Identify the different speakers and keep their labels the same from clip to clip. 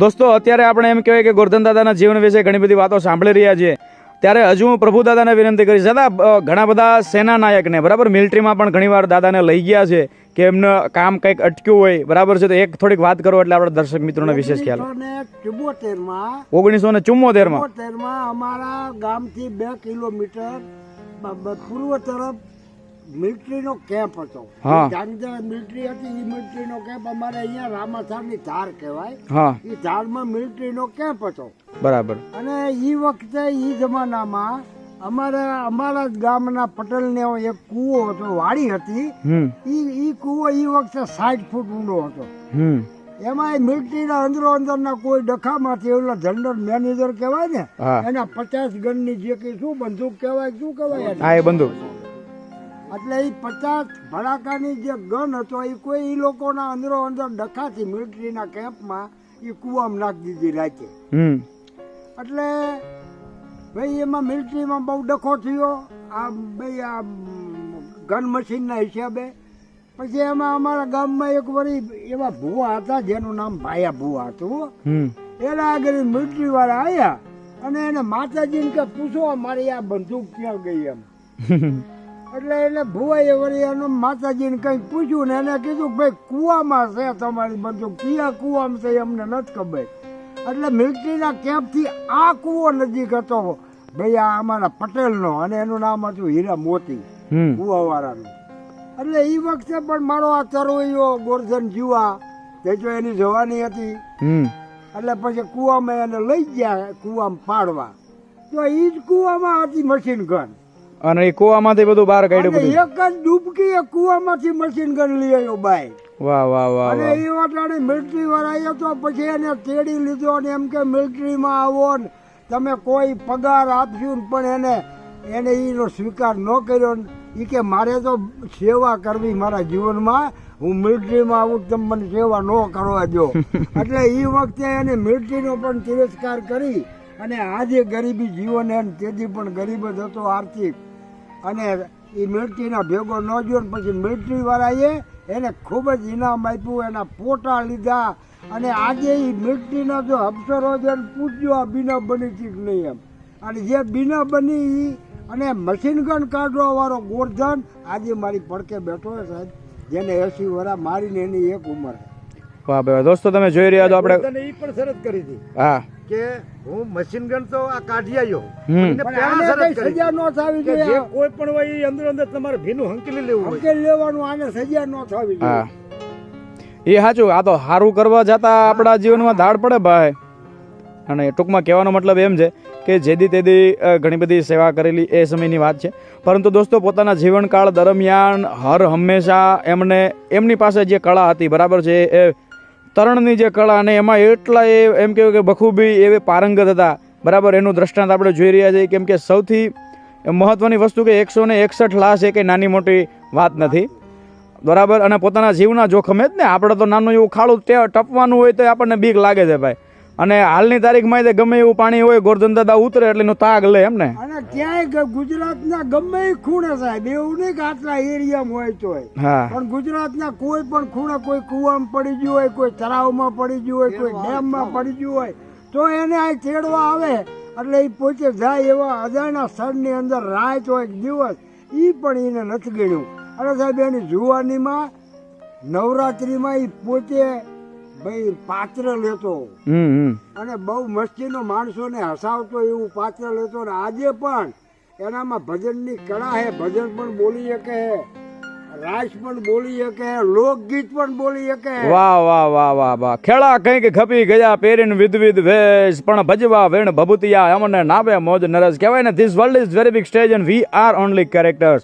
Speaker 1: દોસ્તો, અત્યારે આપણે એમ કહેવાય કે ગોરધન દાદાના જીવન વિશે ઘણી બધી વાતો સાંભળી રહ્યા છીએ. ત્યારે હજુ હું પ્રભુ દાદાને વિનંતી કરીશ. દાદા ઘણા બધા સેના નાયકને બરાબર? મિલિટરીમાં પણ ઘણીવાર દાદાને લઈ ગયા છે કે એમનું કામ કંઈક અટક્યું હોય. બરાબર છે? તો એક થોડીક વાત કરો એટલે આપણા દર્શક મિત્રોને વિશેષ ખ્યાલ. ઓગણીસો ને ચુમ્મોતેરમાં
Speaker 2: અમારા ગામથી બે કિલોમીટર પૂર્વ તરફ મિલિટરીનો કેમ્પ હતો.
Speaker 1: હા.
Speaker 2: મિલિટરી હતી એ મિલિટરીનો કેમ્પ અમારે અહીંયા રામાસાની ધાર કહેવાય. એ ધારમાં મિલિટરીનો કેમ્પ હતો.
Speaker 1: બરાબર.
Speaker 2: અને એ વખતે એ જમાનામાં અમારે અમારા ગામના પટેલને એક કૂવો હતો વાડી હતી.
Speaker 1: ઈ
Speaker 2: એ કુવો એ વખતે સાઠ ફૂટ ઊંડો હતો. એમાં મિલિટરીના અંદરો અંદરના કોઈ ડખામાંથી ઓલા જનરલ મેનેજર કહેવાય ને એના પચાસ ગનની જે કઈ શું બંદૂક કહેવાય શું કહેવાય
Speaker 1: હા એ બંદૂક.
Speaker 2: એટલે એ પચાસ ભડાકાની જે ગન હતો એ કોઈ એ લોકોના અંદરો અંદર ડખાથી મિલિટરીના કેમ્પમાં એ કૂવામાં નાખી દીધી રાતે. એટલે ભાઈ એમાં મિલિટરીમાં બહુ ડખો થયો. આ ભાઈ આ ગન મશીનના હિસાબે. પછી એમાં અમારા ગામમાં એક વળી એવા ભુવા હતા જેનું નામ ભાયા ભુવા હતું એના આગળ મિલિટરી વાળા આવ્યા અને એને માતાજીને કે પૂછો મારી આ બંદૂક ક્યાં ગઈ એમ? એટલે એટલે ભુવાઈ વળી એનું માતાજીને કંઈક પૂછ્યું ને એને કીધું કે ભાઈ કૂવામાં છે તમારી બંદૂક કયા કૂવામાં છે અમને નથી ખબર. એટલે મિલિટરીના કેમ્પથી આ કૂવો નજીક હતો. ભાઈ આ અમારા પટેલનો અને એનું નામ હતું હીરા મોતી કૂવાવાળાનું. એટલે એ વખતે પણ મારો આ તરોઈયો ગોરધન જીવા તે જો એની જવાની હતી. એટલે પછી કૂવામાં એને લઈ ગયા કૂવામાં પાડવા. તો એ જ કૂવામાં હતી મશીન ગન
Speaker 1: અને એ કૂવામાંથી બધું બહાર કાઢ્યું બધું.
Speaker 2: એક જ ડૂબકી એ કૂવામાંથી મશીન ગન લઈ આવ્યો બાઈ.
Speaker 1: વાહ વાહ વાહ
Speaker 2: અને એ વાટાણે મિલિટરી વાળા તો પછી એને તેડી લીધો અને એમ કે મિલિટરીમાં આવો ને. તમે કોઈ પગાર આપશું પણ એને એને એનો સ્વીકાર ન કર્યો ને. એ કે મારે તો સેવા કરવી મારા જીવનમાં. હું મિલિટરીમાં આવું તમે મને સેવા ન કરવા દો. એટલે એ વખતે એને મિલિટરીનો પણ તિરસ્કાર કરી. અને આજે ગરીબી જીવન એને તેથી પણ ગરીબ જ હતો આર્થિક. અને એ મિલિટરીના ભેગો ન ગયો ને પછી મિલિટરી વાળાએ એને ખૂબ જ ઇનામ આપ્યું, એના પોટા લીધા. અને આજે એ મિલિટરીના જો અફસરો છે એને પૂછજો આ બીના બની છે કે નહીં એમ. અને જે બીના બની એ અને મશીનગન કાઢવાવાળો કાઢવા વાળો ગોરધન. આજે મારી પડકે બેઠો છે સાહેબ, જેને એસી વરા મારીને એની એક ઉંમર
Speaker 1: વાહ ભાઈ દોસ્તો તમે જોઈ રહ્યા છો આપણે
Speaker 2: એ પણ શરત કરી હતી.
Speaker 1: હા.
Speaker 2: કે હું મશીન ગન તો આ કાઢી આવ્યો પણ આને કઈ સજા ન થવી જોઈએ. કોઈ પણ હોય એ અંદર અંદર તમારે ભીનું હંકેલી લેવું હંકેલી લેવાનું આને સજા ન થવી
Speaker 1: હા. એ સાચું આ તો સારું કરવા જતા આપણા જીવનમાં ધાડ પડે ભાઈ. અને ટૂંકમાં કહેવાનો મતલબ એમ છે કે જેદી તેદી ઘણી બધી સેવા કરેલી એ સમયની વાત છે. પરંતુ દોસ્તો પોતાના જીવનકાળ દરમિયાન હર હંમેશા એમને એમની પાસે જે કળા હતી બરાબર છે એ તરણની જે કળા અને એમાં એટલા એ એમ કહેવાય કે બખૂબી એવી પારંગત હતા. બરાબર? એનું દ્રષ્ટાંત આપણે જોઈ રહ્યા છીએ કેમ કે સૌથી મહત્ત્વની વસ્તુ કે એકસો ને એકસઠ લાશ એ કંઈ નાની મોટી વાત નથી. બરાબર? અને પોતાના જીવના જોખમે જ ને. આપણે તો નાનું એવું ખાડું ટપવાનું હોય તો આપણને બીક લાગે છે ભાઈ. અને હાલની તારીખમાં તે ગમે એવું પાણી હોય ગોરધન દાદા ઉતરે એટલે એનો તાગ લે એમ ને
Speaker 2: અને ક્યાંય ગુજરાતના ગમે એ ખૂણે સાહેબ એવું નહીં કે આટલા એરિયામાં હોય તો
Speaker 1: હા.
Speaker 2: પણ ગુજરાતના કોઈ પણ ખૂણે કોઈ કૂવામાં પડી ગયું હોય કોઈ તળાવમાં પડી ગયું હોય કોઈ ડેમમાં પડી ગયું હોય તો એને આ તેડવા આવે એટલે એ પોતે જાય એવા અજાણ્યા સ્થળની અંદર રાત હોય દિવસ એ પણ એને નથી ગણ્યું. અને સાહેબ એની જુવાનીમાં નવરાત્રિમાં એ પોતે ભાઈ પાત્ર લેતો. અને બહુ મસ્તીનો માણસોને હસાવતો એવું પાત્ર લેતો ને આજે પણ એનામાં ભજનની કળા હે ભજન પણ બોલી શકે રાસ પણ બોલી શકે લોકગીત પણ બોલી શકે
Speaker 1: વાહ વાહ વાહ વાહ વાહ. ખેડા કંઈક ખપી ગયા પેરીન વિધ વિધ વેશ. પણ ભજવા વેણ ભભૂતિયા અમને નાવે મોજ નરસ. કહેવાય ને this world is very big stage and we are only characters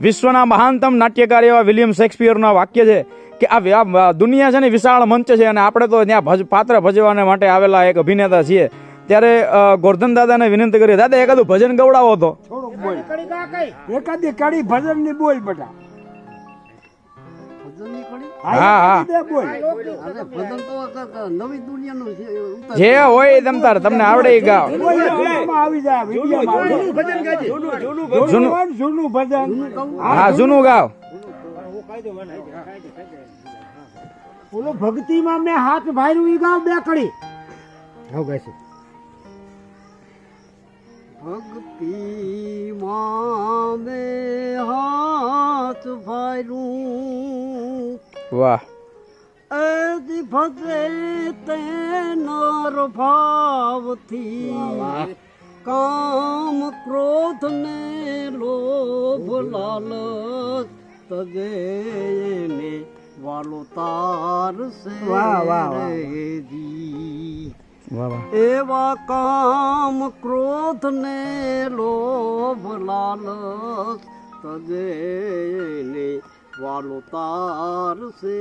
Speaker 1: વિશ્વના મહાનતમ નાટ્યકાર એવા વિલિયમ શેક્સપિયરનું વાક્ય છે કે આ દુનિયા છે ને વિશાળ મંચ છે અને આપણે તો ત્યાં ભજ પાત્ર ભજવાને માટે આવેલા એક અભિનેતા છીએ. ત્યારે ગોરધન દાદાને વિનંતી કરી દાદા, એકાદું ભજન ગવડાવો તો.
Speaker 2: એકાદી કડી ભજનની બોલ બેટા.
Speaker 1: જે હોય એ તમ તાર તમને આવડે એ
Speaker 2: જાય.
Speaker 1: જૂનું.
Speaker 2: ભજન.
Speaker 1: હા ગાવ.
Speaker 2: ઓલો ભક્તિમાં મેં હાથ ભાર્યું ઈ ગાવ બે કડી હા ગાશે
Speaker 3: ભક્તિ મામે હાથ ભાર્યું
Speaker 1: વાહ.
Speaker 3: એજી ફસે તે નર ભાવથી કામ ક્રોધ ને લોભ લાલ તજે ને વાલો તાર સે
Speaker 2: વાહ વાહ
Speaker 3: એવા કામ ક્રોધ ને લોભ લાલ તજે ને વાલો તાર સે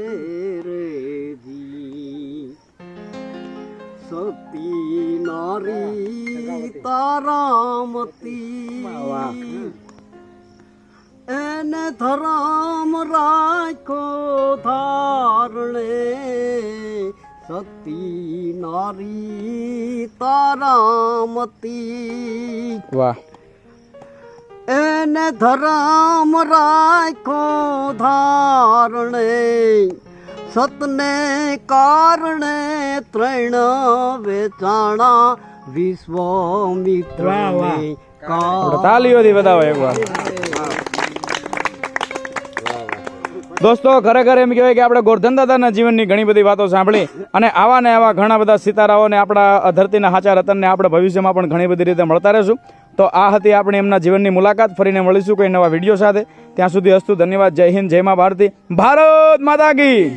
Speaker 3: રેજી સતી નારી તારામતી એને ધરામ રાખો ધારણે સતી નારી તારામતી
Speaker 1: વાહ
Speaker 3: એને ધરામ રાખો ધારણે. સતને કારણે ત્રણ વેચાણા વિશ્વામિત્ર
Speaker 1: તાલીઓથી બતાવો એકવાર દોસ્તો ખરેખર એમ કહેવાય કે આપણે ગોરધન દાદાના જીવનની ઘણી બધી વાતો સાંભળી અને આવા ને આવા ઘણા બધા સિતારાઓને આપણા ધરતીના હાચા રતનને આપણે ભવિષ્યમાં પણ ઘણી બધી રીતે મળતા રહેશું. તો આ હતી આપણે એમના જીવનની મુલાકાત. ફરીને મળીશું કોઈ નવા વીડિયો સાથે. ત્યાં સુધી હસ્તુ ધન્યવાદ. જય હિન્દ, જય મા ભારતી. ભારત માતા કી